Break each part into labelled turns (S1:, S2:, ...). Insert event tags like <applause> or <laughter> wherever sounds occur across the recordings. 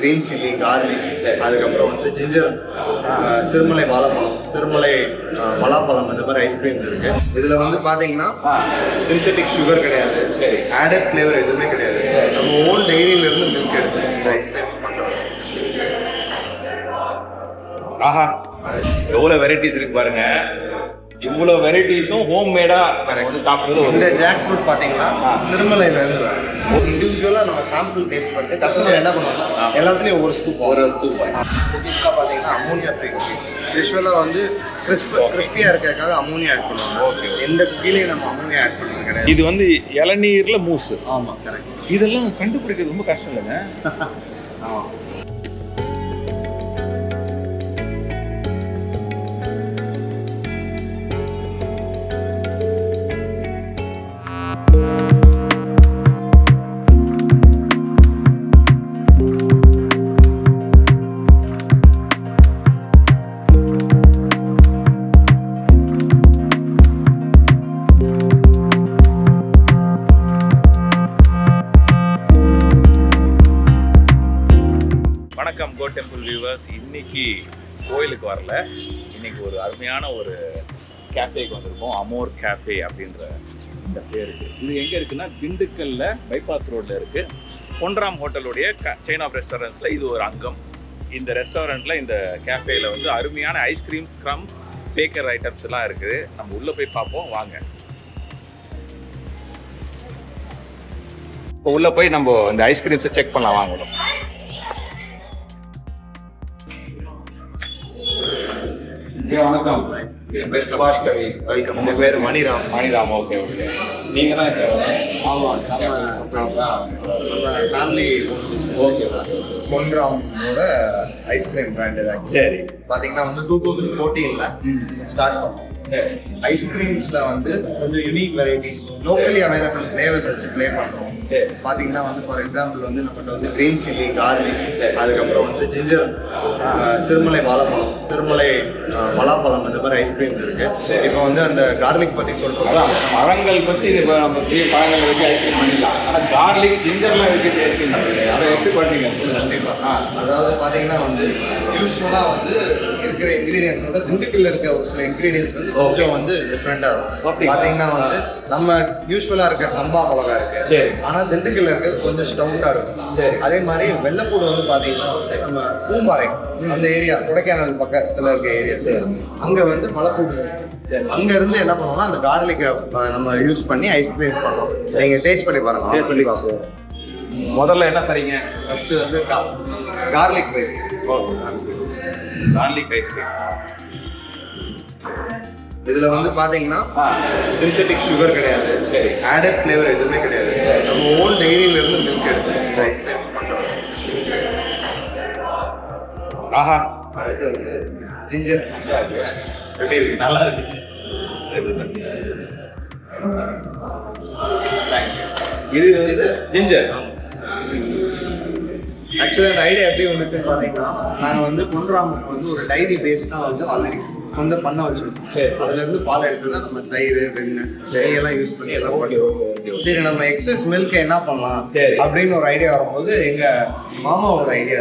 S1: Green chilli garlic அதுக்கப்புறம் வந்து ginger Sirumalai வாழைப்பழம் சிறுமலை பலாப்பழம் இந்த மாதிரி ஐஸ்கிரீம் இருக்கு. இதுல வந்து பாத்தீங்கன்னா சிந்தட்டிக் சுகர் கிடையாது. ஆடட் ஃப்ளேவர் எதுவுமே கிடையாது. நம்ம ஓன் டெய்ரியில இருந்து மில்க் எடுத்து இந்த ஐஸ்கிரீம்
S2: ஆஹா எவ்வளவு வெரைட்டிஸ் இருக்கு பாருங்க. இவ்வளவு வெரைட்டிஸும் ஹோம் மேடா வந்து சாப்பிடுறது ஒரு
S1: இந்த ஜாக் ஃப்ரூட் பாத்தீங்கன்னா சிறுமலையில இருந்து இண்டிவிஜுவலா நம்ம சாம்பிள் டேஸ்ட் பண்ணிட்டு கஸ்டமர் என்ன பண்ணுவாங்க?
S2: ஆ.
S1: எல்லாத்துலயும் ஒரு ஸ்கூப் ஒரு ஸ்கூப் குக்கீஸ்லாம் பாத்தீங்கன்னா அமோனியா ஃப்ரீ குக்கீஸ் வந்து கிறிஸ்ப் கிறிஸ்பியா இருக்கிறதுக்காக அமோனியா ஆட் பண்ணுவாங்க.
S2: Okay.
S1: எந்த குக்கீலையும் நம்ம அமோனியா ஆட் பண்ணுறது கிடையாது.
S2: இது வந்து இளநீர்ல மூஸ்
S1: ஆமா கரெக்ட்
S2: இதெல்லாம் கண்டுபிடிக்கிறது ரொம்ப கஷ்டம் இல்லைங்க? <laughs>
S1: ஆமா.
S2: கோயிலுக்கு வரல. இன்னைக்கு ஒரு அருமையான ஒரு கேஃபேக்கு வந்திருக்கோம். அமோர் கேஃபே அப்படின்ற இந்த பேருக்கு. இது எங்க இருக்குன்னா திண்டுக்கல்ல பைபாஸ் ரோட்ல இருக்கு. பொன்ராம் ஹோட்டலுடைய செயின் ஆஃப் ரெஸ்டாரண்ட்ஸ்ல இது ஒரு அங்கம். இந்த ரெஸ்டாரண்ட்ல இந்த கேஃபேல வந்து அருமையான ஐஸ்கிரீம் ஸ்க்ரம் பேக்கர் ஐட்டம்ஸ் எல்லாம் இருக்குது. நம்ம உள்ள போய் பார்ப்போம். வாங்க. இப்போ உள்ள போய் நம்ம இந்த ஐஸ்கிரீம்ஸை செக் பண்ணலாம். வாங்கணும் வணக்கம். என் பேர் சுபாஷ் கவி
S1: உங்க பேர் மணிராம்
S2: மணிராம் ஓகே ஓகே நீங்க தான்
S1: ஃபேமிலி ஓகே பொன்ராமோட ஐஸ்கிரீம் பிராண்ட் இது
S2: சரி.
S1: பாத்தீங்கன்னா வந்து டூ தௌசண்ட் ஃபோர்டீன்ல ஸ்டார்ட் பண்ணோம். ஐஸ்கிரீம்ஸ்ல வந்து கொஞ்சம் unique varieties locally available flavours வச்சு ப்ளே பண்றோம்.
S2: சரி
S1: பாத்தீங்கன்னா வந்து ஃபார் எக்ஸாம்பிள் வந்து நம்மகிட்ட வந்து கிரீன் சில்லி கார்லிக் அதுக்கப்புறம் வந்து ஜிஞ்சர் சிறுமலை வாழைப்பழம் சிறுமலை பலாப்பழம் இந்த மாதிரி ஐஸ்கிரீம் இருக்கு. இப்போ வந்து அந்த கார்லிக் பத்தி சொல்றோம்
S2: அதான் பழங்கள் பத்தி இப்போ நம்ம பழங்களை வச்சு ஐஸ்கிரீம் பண்ணிடலாம். ஆனால் கார்லிக் ஜிஞ்சர்லாம் வச்சு ஐஸ்கிரீம் அதை எப்படி பண்ணுறீங்க
S1: கண்டிப்பா.
S2: ஆ
S1: அதாவது பாத்தீங்கன்னா வந்து யூஸ்வலா வந்து இருக்கிற இன்கிரீடியன்ஸ் வந்து திண்டுக்கல்ல இருக்க ஒரு சில இன்கிரீடியன்ஸ் வந்து கொஞ்சம் வந்து டிஃப்ரெண்டா இருக்கும்.
S2: Okay.
S1: பாத்தீங்கன்னா வந்து நம்ம யூஸ்வலா இருக்க சம்பா மிளகா இருக்கு.
S2: சரி.
S1: ஆனா திண்டுக்கல்ல இருக்கிறது கொஞ்சம் ஸ்டவுட்டா இருக்கும்.
S2: சரி.
S1: அதே மாதிரி வெள்ளைப்பூடு வந்து பாத்தீங்கன்னா வந்து நம்ம பூம்பாறை அந்த ஏரியா கொடைக்கானல் பக்கத்துல இருக்க ஏரியா அங்க வந்து மலைப்பூடு அங்க இருந்து என்ன பண்ணுவோம்னா அந்த கார்லிக்கை நம்ம யூஸ் பண்ணி ஐஸ்கிரீம் பண்ணோம் நீங்க டேஸ்ட் பண்ணி பாருங்க.
S2: முதல்ல என்ன தரீங்க?
S1: ஃபர்ஸ்ட் வந்து கார்லிக் ரைஸ்
S2: ஐஸ்கிரீம்
S1: இதுல வந்து பாத்தீங்கன்னா சிந்தட்டிக் சுகர் கிடையாது. ஆடட் ஃப்ளேவர் எதுவுமே கிடையாது. நம்ம ஓன் டெய்ரியில இருந்து மில்க் எடுத்து இந்த ஐஸ்கிரீம் பண்றோம்.
S2: ஆஹா.
S1: ஜிஞ்சர் எப்படி இருக்கு?
S2: நல்லா இருக்கு. இது வந்து ஜிஞ்சர்
S1: ஆக்சுவலாக அந்த ஐடியா எப்படி வந்துச்சுன்னு பார்த்தீங்கன்னா நாங்கள் வந்து பொன்ராமுக்கு வந்து ஒரு டைரி பேஸ்டாக வந்து ஆல்ரெடி வந்து பண்ண வச்சிருக்கோம்.
S2: சரி.
S1: அதுல இருந்து பால் எடுத்து தான் நம்ம தயிர் வெண்ணெய் நெய் எல்லாம் யூஸ் பண்ணி எல்லாம் பண்ணுவோம்
S2: ஓகே
S1: சரி நம்ம எக்ஸஸ் மில்க் என்ன பண்ணலாம். அப்படின்னு ஒரு ஐடியா வரும்போது எங்க மாமாவோட ஐடியா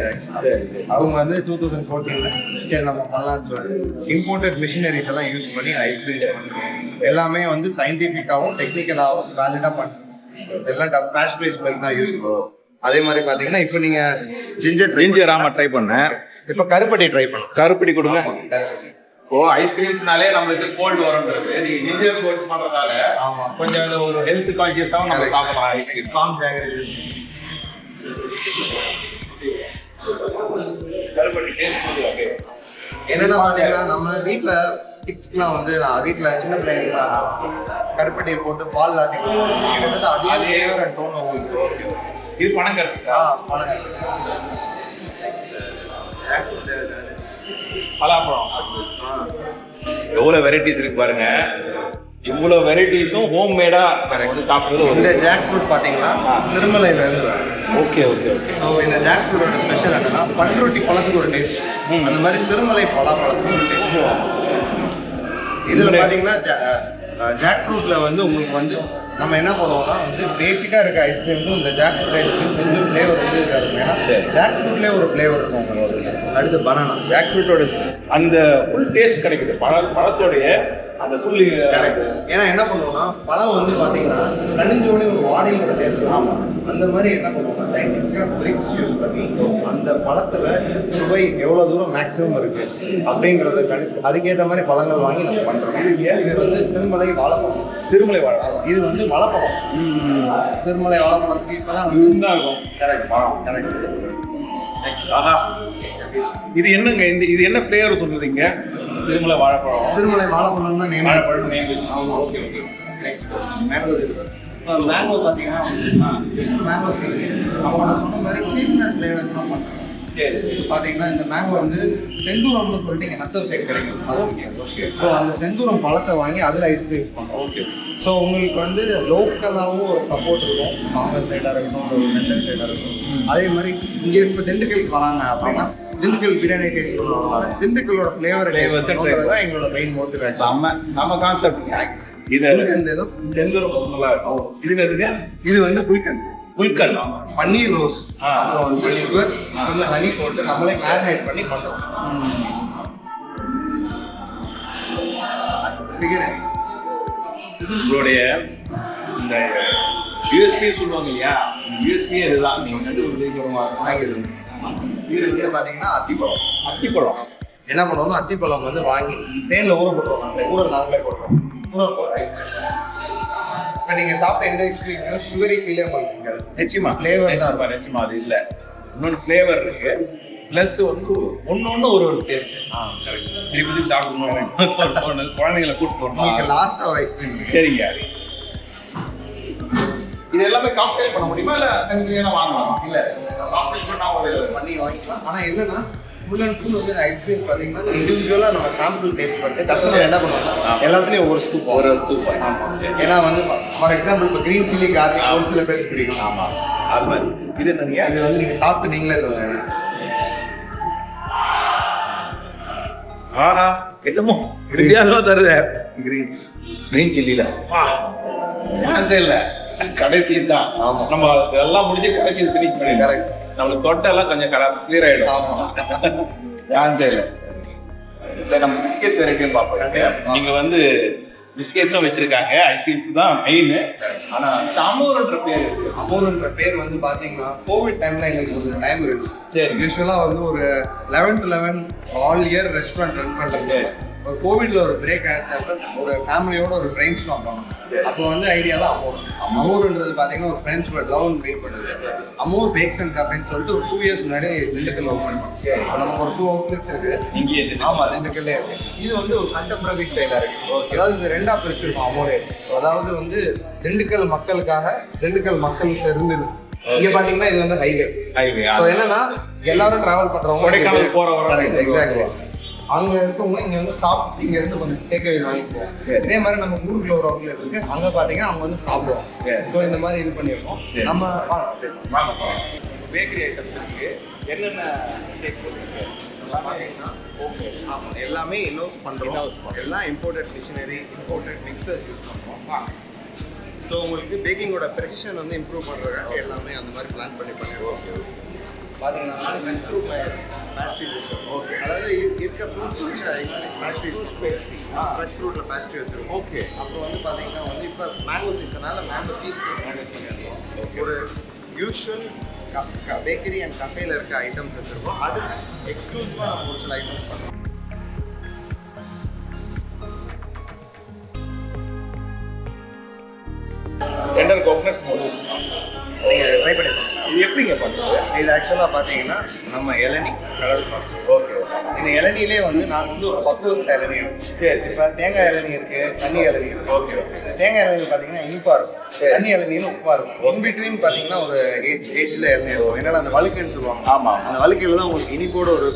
S1: அவங்க வந்து டூ தௌசண்ட் ஃபோர்டீன்ல சரி நம்ம பண்ணலாம்னு சொல்லிட்டு இம்போர்ட்டட் மிஷினரிஸ் எல்லாம் யூஸ் பண்ணி ஐஸ்கிரீம் பண்ணுறோம் எல்லாமே வந்து சயின்டிஃபிக்காகவும் டெக்னிக்கலாகவும் வேலிடாக பண்ணுறோம் எல்லாம் பேஷ் பேஸ் மில்க் தான் யூஸ் பண்ணுவோம். அதே மாதிரி பார்த்தீங்கன்னா இப்போ நீங்க ஜிஞ்சர்
S2: ஜிஞ்சர் ஆமா ட்ரை பண்ணேன்.
S1: இப்போ கருப்பட்டி ட்ரை பண்ணலாம்.
S2: கருப்பட்டி கொடுங்க. ஓ ஐஸ்கிரீம்ஸ்னாலே நம்மளுக்கு கோல்டு வரும்ன்றது நீங்க ஜிஞ்சர் கோல்டு பண்றதால கொஞ்சம் ஒரு ஹெல்த் கான்சியஸாவும் நம்ம. சாப்பிடலாம் ஐஸ்கிரீம்
S1: காம்
S2: கருப்பட்டி டேஸ்ட்
S1: என்னன்னா பாத்தீங்கன்னா நம்ம வீட்ல கிட்ஸ்க்குலாம் வந்து நான் வீட்ல சின்ன பிள்ளைங்கலாம் கருப்பட்டியை போட்டு பால் ஆட்டி. கிட்டத்தட்ட அதே
S2: டோன் இது பணம் கருப்பா
S1: பழங்க.
S2: பலாப்பழம்
S1: ஆ.
S2: எவ்வளவு வெரைட்டிஸ் இருக்கு பாருங்க இவ்வளவு வெரைட்டிஸும் ஹோம் மேடா வந்து சாப்பிடுறது
S1: இந்த ஜாக் ஃப்ரூட் பாத்தீங்கன்னா
S2: ஆ.
S1: சிறுமலையில இருந்து.
S2: ஓகே ஓகே ஓகே
S1: ஸோ இந்த ஜாக் ஃப்ரூட்டோட ஸ்பெஷல் என்னன்னா பண்ருட்டி பழத்துக்கு ஒரு டேஸ்ட்
S2: ம்.
S1: அந்த மாதிரி சிறுமலை பலாப்பழத்துக்கு ஒரு டேஸ்ட் இதுல பாத்தீங்கன்னா ஜாக் ஃப்ரூட்ல வந்து உங்களுக்கு வந்து நம்ம என்ன பண்ணுவோம்னா வந்து பேசிக்காக இருக்க ஐஸ்கிரீமுக்கும் இந்த ஜாக் ஃப்ரூட் ஐஸ்கிரீம் கொஞ்சம் ஃப்ளேவர் வந்து இருக்காது. ஏன்னா. ஜாக் ஃப்ரூட்லேயே ஒரு ஃப்ளேவர் இருக்கும் உங்களுக்கு. அடுத்து பனானா
S2: ஜாக் ஃப்ரூட்டோட அந்த ஃபுல் டேஸ்ட் கிடைக்குது. பழ பழத்தோடைய அந்த ஃபுல்
S1: ஏன்னா என்ன பண்ணுவோம்னா பழம் வந்து பார்த்தீங்கன்னா கணிஞ்சோடனே ஒரு வாடையில் ஒரு டேஸ்ட் ஆமாம் அந்த மாதிரி என்ன பண்ணுவோம்னா சயின்டிஃபிக்காக பிரிக்ஸ் யூஸ் பண்ணி அந்த பழத்தில் சுவை எவ்வளோ தூரம் மேக்ஸிமம் இருக்கு அப்படிங்கிறத கணிச்சு அதுக்கேற்ற மாதிரி பழங்கள் வாங்கி நம்ம பண்ணுறோம் இது வந்து சிறுமலை வாழைப்பழம்.
S2: திருமலை வாழ
S1: இது வந்து வாழைப்பழம் சிறுமலை வாழைப்பழத்துக்கு இப்போ தான்
S2: இருக்கும் கரெக்ட் பழம் கரெக்ட் ஆஹா. இது என்னங்க இந்த இது என்ன ஃப்ளேவர் சொல்றீங்க திருமலை வாழைப்பழம்.
S1: சிறுமலை வாழைப்பழம் தான் நேம்
S2: வாழைப்பழம் ஓகே ஓகே
S1: மேங்கோ மேங்கோ பார்த்தீங்கன்னா மேங்கோ சீசன் நான் சொன்ன மாதிரி சீசனல் ஃப்ளேவர் தான் பண்ணுறோம்
S2: சரி.
S1: பார்த்தீங்கன்னா இந்த மேங்கோ வந்து செந்தூரம்னு சொல்லிட்டு இங்கே நத்தம் சைடு கிடைக்கும். ஸோ அந்த செந்தூரம் பழத்தை வாங்கி அதில் ஐஸ்கிரீம் யூஸ் பண்ணுறோம்.
S2: ஓகே.
S1: ஸோ உங்களுக்கு வந்து லோக்கலாகவும் ஒரு சப்போர்ட் இருக்கும். காங்கிரஸ் சைடாக இருக்கட்டும் ஒரு மெண்டல் சைடாக இருக்கட்டும். அதே மாதிரி இங்கே இப்போ திண்டுக்கலுக்கு வராங்க அப்படின்னா திண்டுக்கல் பிரியாணி டேஸ்ட் பண்ணுவாங்க திண்டுக்கலோட ஃப்ளேவர் டேஸ்ட் தான் எங்களோட மெயின் மோட்டிவேஷன்
S2: செம்ம செம்ம கான்செப்ட் இது
S1: ஏதோ
S2: இது
S1: வந்து குயிக்கன்
S2: புல்கல்
S1: பன்னீர் ரோஸ். அப்புறம் வந்து சுகர் கொஞ்சம் ஹனி போட்டு நம்மளே மேரினேட் பண்ணி பண்ணுறோம்
S2: உங்களுடைய இந்த யூஎஸ்பி சொல்லுவாங்க இல்லையா? யூஎஸ்பி இதுதான். நீங்க கண்டுபிடிக்கிறோமா
S1: வந்து பார்த்தீங்கன்னா அத்திப்பழம்.
S2: அத்திப்பழம்.
S1: என்ன பண்ணுவோம்னா அத்திப்பழம் வந்து வாங்கி தேனில் ஊற போட்டுருவோம் நாங்களே. ஊற நாங்களே போட்டுருவோம். ஊற போட்டு இப்போ நீங்கள் சாப்பிட்ட எந்த ஐஸ்கிரீம்லையும் சுகரி ஃபீலே இருக்காது
S2: நிச்சயமா.
S1: Flavor தான்
S2: நிச்சயமா அது இல்ல. இன்னொன்று ஃப்ளேவர் இருக்கு. ப்ளஸ் வந்து ஒன்று ஒன்று ஒரு ஒரு டேஸ்ட் கரெக்ட் திருப்பி திருப்பி சாப்பிடணும். <laughs> குழந்தைங்களை கூட்டு
S1: உங்களுக்கு
S2: போகணும்
S1: லாஸ்ட்டாக ஒரு ஐஸ்கிரீம்
S2: சரிங்க இது எல்லாமே காக்டெயில் பண்ண முடியுமா இல்ல தனித்தனியாக வாங்கலாமா?
S1: இல்லை
S2: காக்டெயில் பண்ணா ஒரு
S1: பண்ணி வாங்கிக்கலாம். ஆனால் என்னன்னா ஃபுல் அண்ட் ஃபுல் வந்து ஐஸ்கிரீம் பார்த்தீங்கன்னா இண்டிவிஜுவலாக நம்ம சாம்பிள் டேஸ்ட் பண்ணிட்டு கஸ்டமர் என்ன பண்ணுவாங்க. எல்லாத்துலேயும் ஒவ்வொரு ஸ்கூப்
S2: ஒரு ஸ்கூப்
S1: ஏன்னா வந்து ஃபார் எக்ஸாம்பிள் இப்போ க்ரீன் சில்லி கார்லிக் ஒரு சில பேருக்கு பிடிக்கும்.
S2: அது மாதிரி. இது என்னங்க?
S1: அது வந்து நீங்கள் சாப்பிட்டு நீங்களே சொல்லுங்க.
S2: ஆஹா என்னமோ? வித்தியாசமா தருது. கிரீன் கிரீன் சில்லில வா. சான்ஸே இல்ல. கடைசி தான். நம்ம இதெல்லாம் முடிஞ்சு கடைசி ஃபினிஷ் பண்ணி
S1: கரெக்ட்
S2: நம்மளுக்கு தொட்டெல்லாம் கொஞ்சம் கலர் கிளியர் ஆயிடும்.
S1: ஆமா.
S2: சான்ஸே இல்ல இல்ல நம்ம பிஸ்கெட்ஸ் வெரைட்டியும் பார்ப்போம். நீங்க வந்து பிஸ்கெட்ஸும் வச்சிருக்காங்க. ஐஸ்கிரீம் தான் மெயின் ஆனா தாமூர்ன்ற பேர்
S1: அமௌண்ட்ன்ற பேர் வந்து பாத்தீங்கன்னா கோவிட் டைம்ல எங்களுக்கு ஒரு டைம் இருந்துச்சு.
S2: சரி.
S1: யூஸ்வலா வந்து ஒரு eleven to eleven all year restaurant run பண்றது
S2: சரி.
S1: ஒரு கோவிட்ல ஒரு பிரேக் ஆயிடுச்சு ஒரு ஃபேமிலியோட ஒரு பிரெயின் ஸ்டாப் பண்ணோம். அப்போ வந்து ஐடியா தான் அமோர் அமோர்ன்றது பாத்தீங்கன்னா ஒரு ஃப்ரெண்ட்ஸ் வேர்ட் லவ் மீட் பண்ணுது. அமோர் பேக்ஸ் அண்ட் கஃபேன்னு சொல்லிட்டு ஒரு டூ இயர்ஸ் முன்னாடி திண்டுக்கல் ஓப்பன் பண்ணோம். நமக்கு ஒரு டூ அவுட்லெட்ஸ் இருக்கு.
S2: இங்கே
S1: ஆமா திண்டுக்கல்லே இருக்கு. இது வந்து ஒரு கண்டெம்பரரி ஸ்டைலா இருக்கு. அதாவது இது ரெண்டா பிரிச்சிருக்கோம் அமோரே அதாவது வந்து திண்டுக்கல் மக்களுக்காக திண்டுக்கல் மக்கள்கிட்ட இருந்து இங்க பாத்தீங்கன்னா இது வந்து ஹைவே
S2: ஹைவே
S1: என்னன்னா எல்லாரும் டிராவல் பண்றவங்க
S2: கொடைக்கானல் போறவங்க
S1: எக்ஸாக்ட்லி அங்க இருக்கவங்க இங்க வந்து சாப்பிட்டு இங்க இருந்து கொஞ்சம் டேக் அவே வாங்கிக்குவோம். இதே மாதிரி நம்ம ஊருக்குள்ள ஒரு அவுட்லெட் இருக்கு. அங்க பாத்தீங்கன்னா அவங்க வந்து சாப்பிடுவோம். ஸோ இந்த மாதிரி இது
S2: சரி.
S1: நம்ம
S2: பேக்கரி ஐட்டம்ஸ் இருக்கு. என்னென்ன கேக்ஸ் இருக்கு?
S1: ஓகே எல்லாமே இன்ஹவுஸ் பண்றோம். எல்லாம் imported machinery imported mixers use பண்றோம். ஸோ உங்களுக்கு பேக்கிங்கோட ப்ரெசிஷன் வந்து இம்ப்ரூவ் பண்ணுறதுக்காக எல்லாமே அந்த மாதிரி பிளான் பண்ணி பண்ணிடுவோம் பார்த்தீங்கன்னா பேஸ்ட்ரிஸ் ஓகே அதாவது இரு- இருக்க ஃப்ரூட்ஸ் வச்சு பேஸ்ட்ரிஸ் ஃப்ரெஷ் ஃப்ரூட்டில் பேஸ்ட்ரி வச்சுருக்கோம்.
S2: ஓகே
S1: அப்புறம் வந்து பார்த்தீங்கன்னா வந்து இப்போ மேங்கோ சீசனால மேங்கோ சீஸ் பண்ணியிருக்கோம் ஒரு யூஷுவல் பேக்கரி அண்ட் கஃபேல இருக்க ஐட்டம்ஸ் வச்சுருக்கோம். அது எக்ஸ்க்ளூசிவாக நம்ம ஒரு சில ஐட்டம்ஸ் பண்ணுறோம்
S2: டெண்டர் கோகனட் மோஸ்
S1: நீங்கள் ட்ரை பண்ணி.
S2: இது எப்படிங்க பண்ணுறது?
S1: இது ஆக்சுவலாக பார்த்தீங்கன்னா நம்ம இளநி கடல் பாசி
S2: ஓகே
S1: இந்த இளநிலே வந்து நான் வந்து ஒரு பக்குவத்து இளநி. இப்போ தேங்காய் இளநி இருக்கு தண்ணி இளநி இருக்கு.
S2: ஓகே
S1: தேங்காய் இளநி பார்த்தீங்கன்னா இனிப்பா இருக்கும். தண்ணி இளநின்னு உப்பா இருக்கும். இன் பிட்வீன் பார்த்தீங்கன்னா ஒரு ஏஜ் ஏஜ்ல இளநி இருக்கும். என்னன்னா அந்த வழுக்குன்னு சொல்லுவாங்க.
S2: ஆமா.
S1: அந்த வழுக்கையில தான் உங்களுக்கு இனிப்போட ஒரு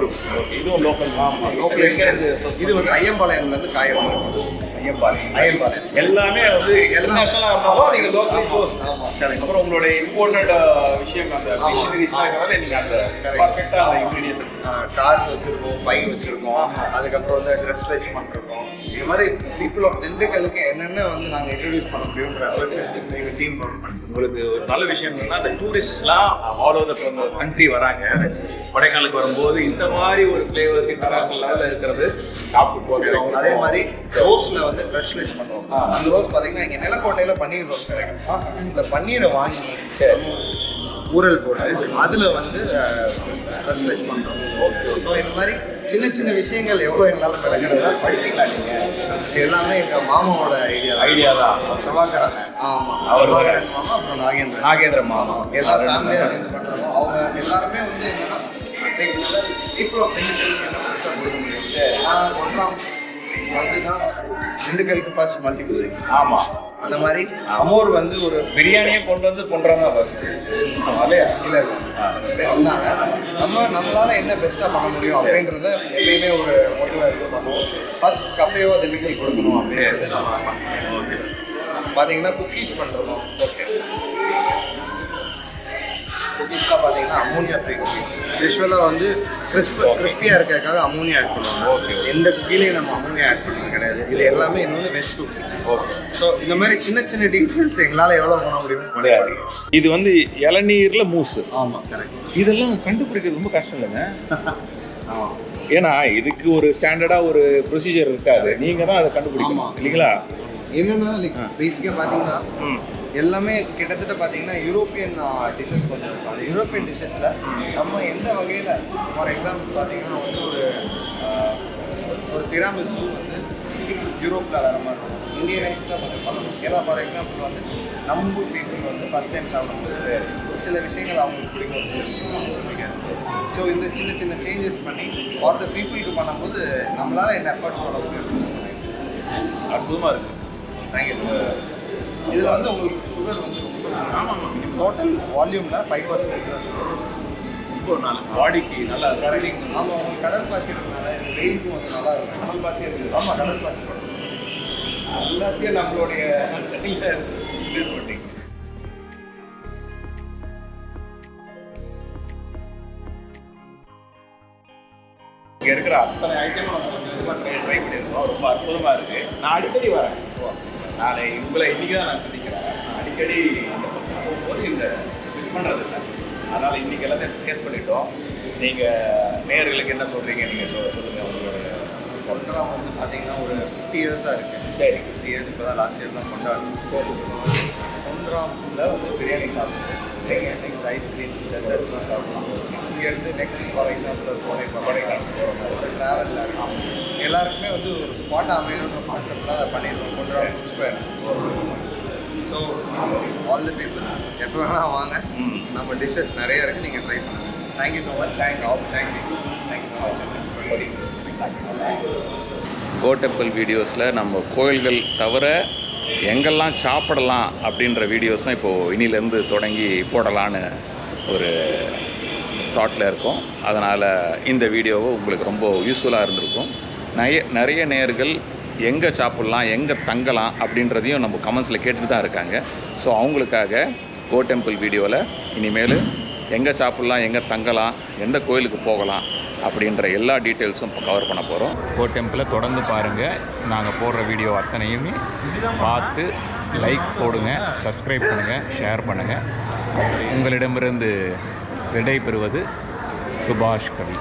S1: இருக்கும்.
S2: இதுவும் லோக்கல்
S1: ஆமா லோக்கல் இது வந்து ஐயம்பாளையம்ல இருந்து காயம்
S2: எல்லாமே வந்து இன்டர்நேஷனலாக இருந்தாலும் நீங்கள் லோக்கல் சோர்ஸ் அப்புறம் உங்களுடைய இம்போர்ட்டட் விஷயம் அந்த இருக்கிறதால நீங்கள் அந்த பர்ஃபெக்டாக அந்த இன்க்ரீடியன்ட்
S1: கார் வச்சிருக்கோம் பை வச்சிருக்கோம் அதுக்கப்புறம் வந்து ட்ரெஸ் வச்சு பண்ணிருக்கோம் இது மாதிரி பீப்புள் ஆஃப் திண்டுக்கலுக்கு என்னென்ன வந்து நாங்கள் இன்ட்ரடியூஸ் பண்ண முடியுன்ற எங்கள் டீம்
S2: உங்களுக்கு ஒரு நல்ல விஷயம் என்னன்னா இந்த டூரிஸ்ட்லாம் ஆல் ஓவர் கண்ட்ரி வராங்க. கொடைக்கானலுக்கு வரும்போது இந்த மாதிரி ஒரு ஃப்ளேவர் இன்டர்நேஷனல் இருக்கிறது. சாப்பிட்டு போகிறோம்
S1: அதே மாதிரி ரோஸ்ல வந்து ஃப்ரெஷ் வெஜ் பண்ணுவோம். அந்த ரோஸ் பார்த்தீங்கன்னா இங்கே நிலக்கோட்டையில பன்னீர் ரோஸ் கிடைக்கும். இந்த பன்னீரை வாங்கி ஊறல் போட்டு அதில் வந்து வெஜ் பண்ணுறோம் ஸோ இந்த மாதிரி சின்ன சின்ன விஷயங்கள் எவ்வளோ எங்களால் கிடைக்கிறது
S2: படிச்சிங்களா நீங்க
S1: இது எல்லாமே எங்கள் மாமாவோட ஐடியா
S2: ஐடியா தான் பிரபாகரன்
S1: ஆமாம்
S2: அவர்
S1: அவர் மாமா அப்புறம் நாகேந்திரன்
S2: நாகேந்திர மாமா
S1: எல்லா ஃபேமிலியாக சேர்ந்து பண்ணுறோம் அவங்க எல்லாருமே வந்து பெருசாக கொடுக்க முடியும் ஒன்றாம் வந்துதான் திண்டுக்கலுக்கு ஃபர்ஸ்ட் மல்டிபிள்
S2: ஆமா.
S1: அந்த மாதிரி அமோர் வந்து ஒரு
S2: பிரியாணியை கொண்டு வந்து கொண்டுறாங்க ஃபர்ஸ்ட்
S1: இல்லையா? இல்லை வந்தாங்க நம்ம நம்மளால என்ன பெஸ்ட்டாக பண்ண முடியும் அப்படின்றத எப்பயுமே ஒரு மோட்டிவாக எடுத்து பண்ணுவோம். ஃபர்ஸ்ட் கஃபேவோ திண்டுக்கல் கொடுக்கணும் அப்படின்றது
S2: ஓகே.
S1: பார்த்தீங்கன்னா குக்கீஸ் பண்ணுறோம் ஓகே. குக்கீஸ்லாம் பார்த்தீங்கன்னா அமோனியா ஃப்ரீ குக்கீஸ் யூஸ்வலாக வந்து கிறிஸ்ப கிறிஸ்பியாக இருக்கிறதுக்காக அமோனியா ஆட் பண்ணுவாங்க.
S2: ஓகே
S1: எந்த குக்கீலையும் நம்ம அமோனியா ஆட் பண்ணுறது கிடையாது. இது எல்லாமே இன்னொன்று வெஜ் குக்கி
S2: ஓகே
S1: ஸோ இந்த மாதிரி சின்ன சின்ன டீட்டெயில்ஸ் எங்களால் எவ்வளோ பண்ண முடியும்
S2: முடியாது. இது வந்து இளநீர்ல மூசு
S1: ஆமாம் கரெக்ட்
S2: இதெல்லாம் கண்டுபிடிக்கிறது ரொம்ப கஷ்டம் இல்லைங்க. <laughs>
S1: ஆமாம்
S2: ஏன்னா இதுக்கு ஒரு ஸ்டாண்டர்டா ஒரு ப்ரொசீஜர் இருக்காது. நீங்க தான் அதை கண்டுபிடிக்கணும். இல்லைங்களா?
S1: என்னன்னா லைக் பேசிக்காக பார்த்தீங்கன்னா எல்லாமே கிட்டத்தட்ட பார்த்தீங்கன்னா யூரோப்பியன் டிஷ்ஷஸ் கொஞ்சம் இருக்கும். அந்த யூரோப்பியன் டிஷ்ஷஸில் நம்ம எந்த வகையில் ஃபார் எக்ஸாம்பிள் பார்த்தீங்கன்னா வந்து ஒரு ஒரு திராமிசு வந்து யூரோப்பில் வர மாதிரி இருக்கும். இந்தியனைஸ் தான் கொஞ்சம் பண்ணணும் ஏன்னா ஃபார் எக்ஸாம்பிள் வந்து நம்ம பீப்புள் வந்து ஃபஸ்ட் டைம் சாப்பிடும்போது சில விஷயங்கள் அவங்களுக்கு பிடிக்கும் சில விஷயங்கள் அவங்களுக்கு பிடிக்காது. ஸோ இந்த சின்ன சின்ன சேஞ்சஸ் பண்ணி ஃபார் த பீப்புளுக்கு பண்ணும்போது நம்மளால் என்ன எஃபர்ட் பண்ண முடியும்?
S2: அற்புதமா இருக்கு.
S1: தேங்க்யூ இதில் வந்து உங்களுக்கு சுகர் வந்து
S2: ஆமா ஆமா
S1: டோட்டல் வால்யூமில் ஃபைவ் பர்சன்டேஜ் தான் சுகர்
S2: ரொம்ப நல்ல பாடிக்கு நல்லா கரலிங்
S1: ஆமாம் உங்களுக்கு கடல் பாசி இந்த வெயிலுக்கும் வந்து நல்லா இருக்கும்
S2: கடல் பாசி இருக்குது
S1: ஆமாம் கடல் பாசி
S2: எல்லாத்தையும் நம்மளுடைய யூஸ் பண்ணிங்க இங்க இருக்கிற அத்தனை ஐட்டமும் நம்ம ட்ரை பண்ணியிருக்கோம். ரொம்ப அற்புதமா இருக்கு. நான் அடிக்கடி வரேன். நான் உங்களை இன்னைக்கு தான் நான் சந்திக்கிறேன். அடிக்கடி இந்த பக்கம் போகும்போது இந்த மிஸ் பண்ணுறது இல்லை. அதனால் இன்னைக்கு எல்லாத்தையும் கேஸ் பண்ணிட்டோம். நீங்கள் நேர்களுக்கு என்ன சொல்கிறீங்க நீங்கள் சொல்லுங்கள்
S1: கொண்டலாம் வந்து பார்த்தீங்கன்னா ஒரு ஃபிஃப்டி இயர்ஸாக இருக்குது
S2: சரி.
S1: ஃபிஃப்டி இயர்ஸ் இப்போ தான் லாஸ்ட் இயர் தான் கொண்டாடுறோம். கொண்டராமில் வந்து பிரியாணி சாப்பிடுவோம் நெக்ஸ்ட் ஐஸ்கிரீம்ஸ் டெசர்ட்ஸ்லாம் சாப்பிடுவோம் இங்கேருந்து நெக்ஸ்ட் ஃபார் எக்ஸாம்பிள் கோடை கொடைக்கானல் ஒரு ட்ராவலில் இருக்கும் எல்லாருக்குமே வந்து ஒரு ஸ்பாட் அமையணுன்ற கான்செப்டில் அதை பண்ணியிருக்கோம். Kondaram food square so all the people எப்போ வேணால் வாங்க. நம்ம டிஷ்ஷஸ் நிறைய இருக்குது நீங்கள் ட்ரை பண்ணுங்கள் thank you so much thank all thank you thank you so much
S2: go temple வீடியோஸில் நம்ம கோயில்கள் தவிர எங்கெல்லாம் சாப்பிடலாம் அப்படின்ற வீடியோஸும் இப்போது இனிலேருந்து தொடங்கி போடலான்னு ஒரு தாட்டில் இருக்கோம். அதனால் இந்த வீடியோவை உங்களுக்கு ரொம்ப யூஸ்ஃபுல்லாக இருந்திருக்கும். நிறைய நிறைய நேர்கள் எங்கே சாப்பிட்லாம் எங்கே தங்கலாம் அப்படின்றதையும் நம்ம கமெண்ட்ஸில் கேட்டுட்டு தான் இருக்காங்க. ஸோ அவங்களுக்காக கோ டெம்பிள் வீடியோவில் இனிமேல் எங்கே சாப்பிட்லாம் எங்கே தங்கலாம் எந்த கோயிலுக்கு போகலாம் அப்படின்ற எல்லா டீட்டெயில்ஸும் இப்போ கவர் பண்ண போகிறோம். கோ டெம்பிளை தொடர்ந்து பாருங்கள் நாங்கள் போடுற வீடியோ அத்தனையுமே பார்த்து லைக் போடுங்க சப்ஸ்கிரைப் பண்ணுங்கள் ஷேர் பண்ணுங்கள் உங்களிடமிருந்து விடை பெறுவது சுபாஷ் கவி.